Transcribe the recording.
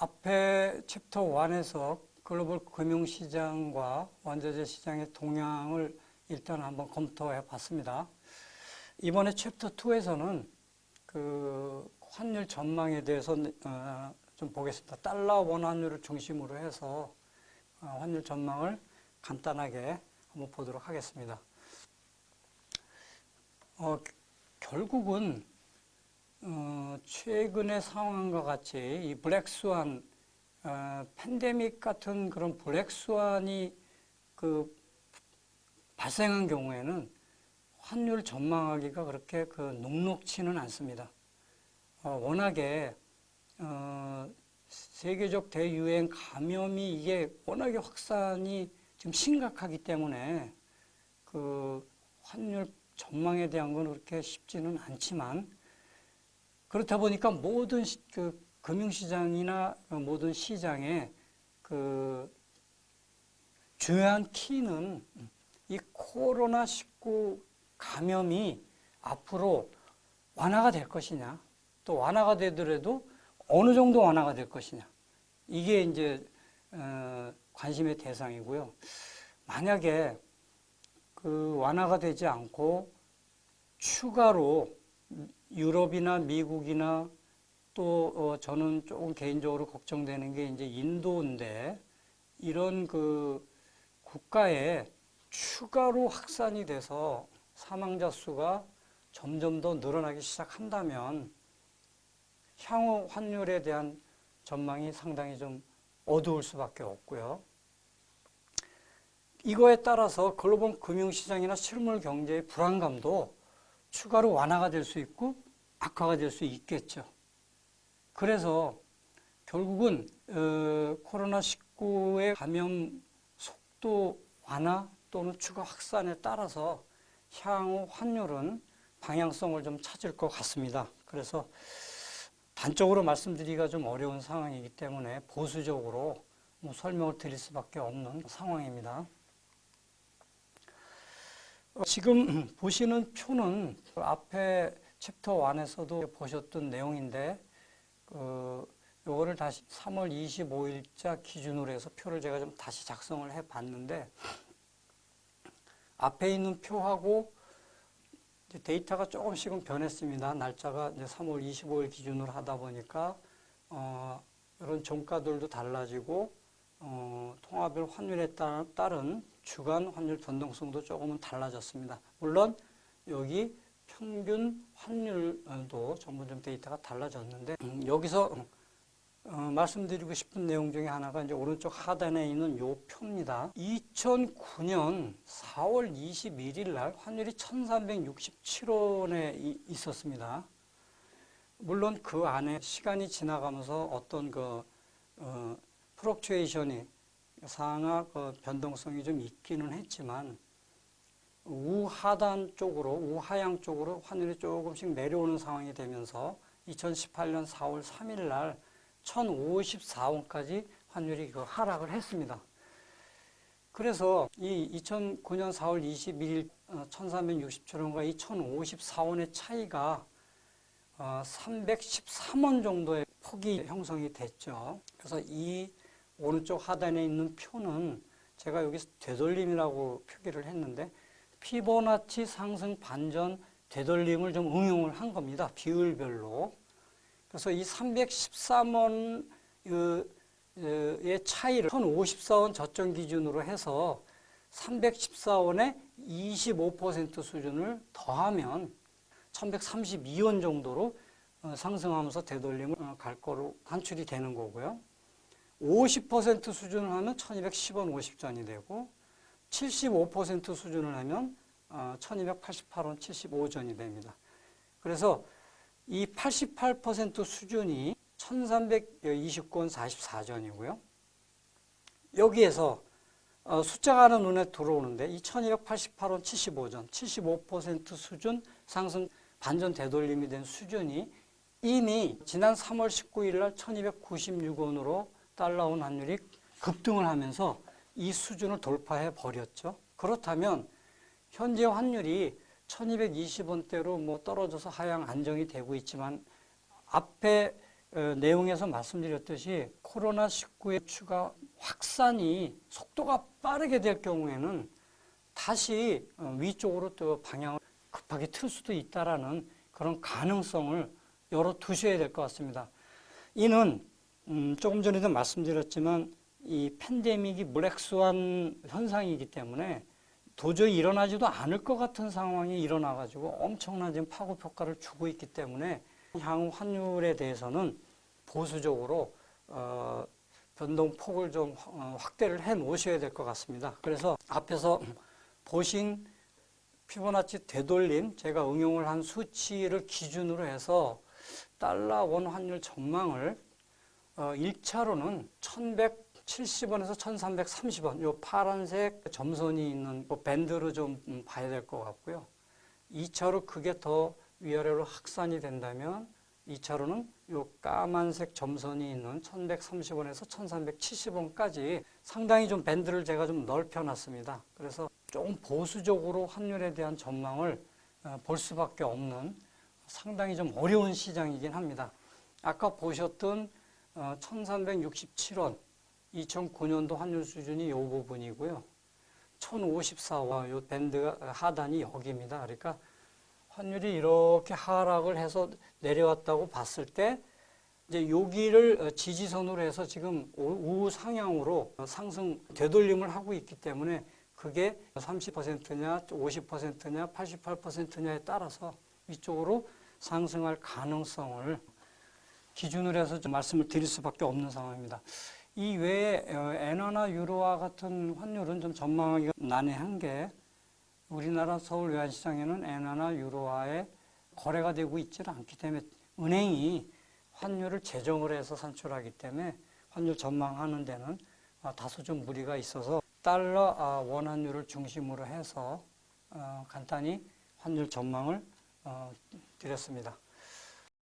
앞에 챕터 1에서 글로벌 금융시장과 원자재 시장의 동향을 일단 한번 검토해 봤습니다. 이번에 챕터 2에서는 그 환율 전망에 대해서 어, 좀 보겠습니다. 달러 원 환율을 중심으로 해서 어, 환율 전망을 간단하게 한번 보도록 하겠습니다. 어, 결국은 어, 최근의 상황과 같이 이 블랙스완 어, 팬데믹 같은 그런 블랙스완이 그 발생한 경우에는 환율 전망하기가 그렇게 그 녹록치는 않습니다. 어, 워낙에 어, 세계적 대유행 감염이 이게 워낙에 확산이 지금 심각하기 때문에 그 환율 전망에 대한 건 그렇게 쉽지는 않지만 그렇다 보니까 모든 시, 그 금융시장이나 모든 시장에 그 중요한 키는 이 코로나19 감염이 앞으로 완화가 될 것이냐, 또 완화가 되더라도 어느 정도 완화가 될 것이냐. 이게 이제 어, 관심의 대상이고요. 만약에 그 완화가 되지 않고 추가로 유럽이나 미국이나 또 어, 저는 조금 개인적으로 걱정되는 게 이제 인도인데 이런 그 국가에 추가로 확산이 돼서 사망자 수가 점점 더 늘어나기 시작한다면 향후 환율에 대한 전망이 상당히 좀 어두울 수밖에 없고요. 이거에 따라서 글로벌 금융시장이나 실물 경제의 불안감도 추가로 완화가 될 수 있고 악화가 될 수 있겠죠. 그래서 결국은 어, 코로나19의 감염 속도 완화 또는 추가 확산에 따라서 향후 환율은 방향성을 좀 찾을 것 같습니다. 그래서 단적으로 말씀드리기가 좀 어려운 상황이기 때문에 보수적으로 뭐 설명을 드릴 수밖에 없는 상황입니다. 어, 지금 보시는 표는 그 앞에 챕터 1에서도 보셨던 내용인데 그 요거를 다시 3월 25일자 기준으로 해서 표를 제가 좀 다시 작성을 해 봤는데 앞에 있는 표하고 데이터가 조금씩은 변했습니다. 날짜가 이제 3월 25일 기준으로 하다 보니까 어, 이런 종가들도 달라지고 어, 통화별 환율에 따른 주간 환율 변동성도 조금은 달라졌습니다. 물론 여기 평균 환율도 좀 데이터가 달라졌는데 음, 여기서 어, 말씀드리고 싶은 내용 중에 하나가 이제 오른쪽 하단에 있는 요 표입니다. 2009년 4월 21일 날 환율이 1367원에 있었습니다. 물론 그 안에 시간이 지나가면서 어떤 그, 어, 프록츄에이션이 상하 그 변동성이 좀 있기는 했지만 우하단 쪽으로 우하향 쪽으로 환율이 조금씩 내려오는 상황이 되면서 2018년 4월 3일 날 1054원까지 환율이 그 하락을 했습니다. 그래서 이 2009년 4월 21일 1367원과 이 1054원의 차이가 313원 정도의 폭이 형성이 됐죠. 그래서 이 오른쪽 하단에 있는 표는 제가 여기서 되돌림이라고 표기를 했는데 피보나치 상승 반전 되돌림을 좀 응용을 한 겁니다. 비율별로. 그래서 이 313원의 차이를 1054원 저점 기준으로 해서 314원에 25% 수준을 더하면 1132원 정도로 어, 상승하면서 되돌림을 어, 갈 거로 산출이 되는 거고요. 50% 수준을 하면 1210원 50전이 되고 75% 수준을 하면 1288원 어, 75전이 됩니다. 그래서 이 88% 수준이 1329원 44전이고요. 여기에서 어, 숫자가 하나 눈에 들어오는데 이 1288원 75전, 75% 수준 상승 반전 되돌림이 된 수준이 이미 지난 3월 19일 날 1296원으로 달러원 환율이 급등을 하면서 이 수준을 돌파해 버렸죠. 그렇다면 현재 환율이 1220원대로 뭐 떨어져서 하향 안정이 되고 있지만 앞에 어, 내용에서 말씀드렸듯이 코로나19의 추가 확산이 속도가 빠르게 될 경우에는 다시 어, 위쪽으로 또 방향을 급하게 틀 수도 있다라는 그런 가능성을 열어 두셔야 될 것 같습니다. 이는 음, 조금 전에도 말씀드렸지만 이 팬데믹이 블랙스완 현상이기 때문에 도저히 일어나지도 않을 것 같은 상황이 일어나가지고 엄청난 지금 파급 효과를 주고 있기 때문에 향후 환율에 대해서는 보수적으로 어, 변동폭을 좀 어, 확대를 해 놓으셔야 될 것 같습니다. 그래서 앞에서 보신 피보나치 되돌림 제가 응용을 한 수치를 기준으로 해서 달러 원 환율 전망을 어, 1차로는 1170원에서 1330원 요 파란색 점선이 있는 그 밴드로 좀 음, 봐야 될 것 같고요. 2차로 그게 더 위아래로 확산이 된다면 2차로는 요 까만색 점선이 있는 1130원에서 1370원까지 상당히 좀 밴드를 제가 좀 넓혀 놨습니다. 그래서 조금 보수적으로 환율에 대한 전망을 어, 볼 수밖에 없는 상당히 좀 어려운 시장이긴 합니다. 아까 보셨던 1367원 2009년도 환율 수준이 이 부분이고요. 1054원 요 밴드가 하단이 여기입니다. 그러니까 환율이 이렇게 하락을 해서 내려왔다고 봤을 때 이제 여기를 어, 지지선으로 해서 지금 우- 우상향으로 상승 되돌림을 하고 있기 때문에 그게 30%냐 50%냐 88%냐에 따라서 위쪽으로 상승할 가능성을 기준으로 해서 좀 말씀을 드릴 수밖에 없는 상황입니다. 이 외에 어, 엔화나 유로화 같은 환율은 좀 전망하기가 난해한 게 우리나라 서울 외환시장에는 엔화나 유로화에 거래가 되고 있지는 않기 때문에 은행이 환율을 제정을 해서 산출하기 때문에 환율 전망하는 데는 어, 다소 좀 무리가 있어서 달러 아, 원환율을 중심으로 해서 어, 간단히 환율 전망을 어, 드렸습니다.